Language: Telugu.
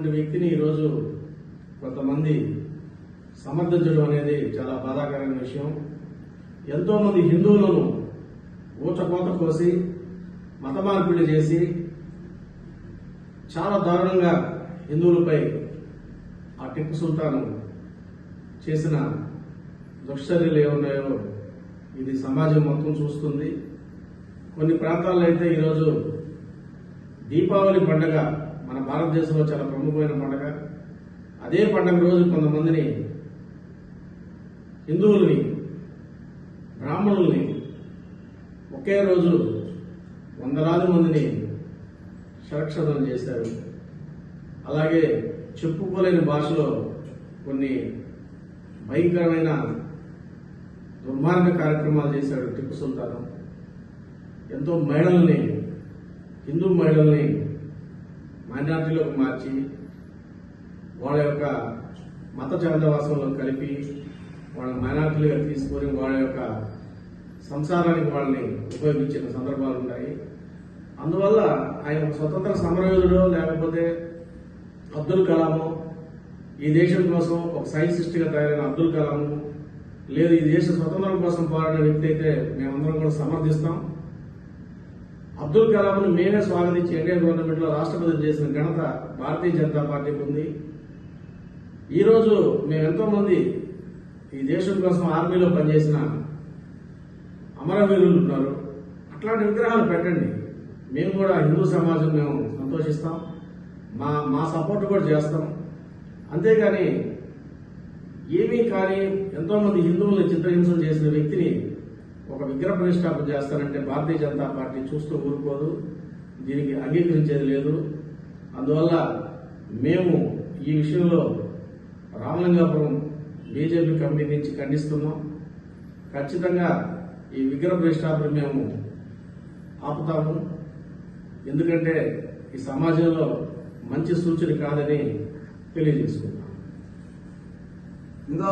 ఉన్నటువంటి వ్యక్తిని ఈరోజు కొంతమంది సమర్థించడం అనేది చాలా బాధాకరమైన విషయం. ఎంతోమంది హిందువులను ఊచకోత కోసి మత మార్పిడి చేసి చాలా దారుణంగా హిందువులపై ఆ టిప్పు సుల్తాను చేసిన దుశ్చర్యలు ఏమున్నాయో ఇది సమాజం మొత్తం చూస్తుంది. కొన్ని ప్రాంతాల్లో అయితే ఈరోజు దీపావళి పండుగ మన భారతదేశంలో చాలా ప్రముఖమైన పండుగ. అదే పండుగ రోజు కొంతమందిని హిందువుల్ని బ్రాహ్మణుల్ని ఒకే రోజు వందలాది మందిని సురక్షితం చేశారు. అలాగే చెప్పుకోలేని భాషలో కొన్ని భయంకరమైన దుర్మార్గ కార్యక్రమాలు చేశాడు టిప్పు సుల్తాన్. ఎంతో మహిళల్ని హిందూ మహిళల్ని మైనార్టీలోకి మార్చి వాళ్ళ యొక్క మత చందవాసంలో కలిపి వాళ్ళ మైనార్టీలుగా తీసుకొని వాళ్ళ యొక్క సంసారానికి వాళ్ళని ఉపయోగించిన సందర్భాలు ఉన్నాయి అందువల్ల ఆయన స్వతంత్ర సమరయోధుడు లేకపోతే అబ్దుల్ కలాము ఈ దేశం కోసం ఒక సైంటిస్ట్గా తయారైన అబ్దుల్ కలాము లేదు ఈ దేశ స్వతంత్రం కోసం పోరాడిన వ్యక్తి అయితే మేమందరం కూడా సమర్థిస్తాం. అబ్దుల్ కలాంను మేమే స్వాగతించి ఎన్డీఏ గవర్నమెంట్లో రాష్ట్రపతి చేసిన ఘనత భారతీయ జనతా పార్టీకి ఉంది. ఈ రోజు మేము ఎంతో మంది ఈ దేశం కోసం ఆర్మీలో పనిచేసిన అమరవీరులు ఉన్నారు. అట్లాంటి విగ్రహాలు పెట్టండి. మేము కూడా హిందూ సమాజం మేము సంతోషిస్తాం. మా మా సపోర్ట్ కూడా చేస్తాం. అంతేగాని ఏమీ కానీ ఎంతోమంది హిందువులను చిత్రహింసలు చేసిన వ్యక్తిని విగ్రహ ప్రతిష్టాపన చేస్తారంటే భారతీయ జనతా పార్టీ చూస్తూ ఊరుకోదు. దీనికి అంగీకరించేది లేదు. అందువల్ల మేము ఈ విషయంలో రామలింగాపురం బీజేపీ కమిటీ నుంచి ఖండిస్తున్నాం. ఖచ్చితంగా ఈ విగ్రహ ప్రతిష్టాపన మేము ఆపుతాము. ఎందుకంటే ఈ సమాజంలో మంచి సూచన కాదని తెలియజేసుకుంటాం ఇంకా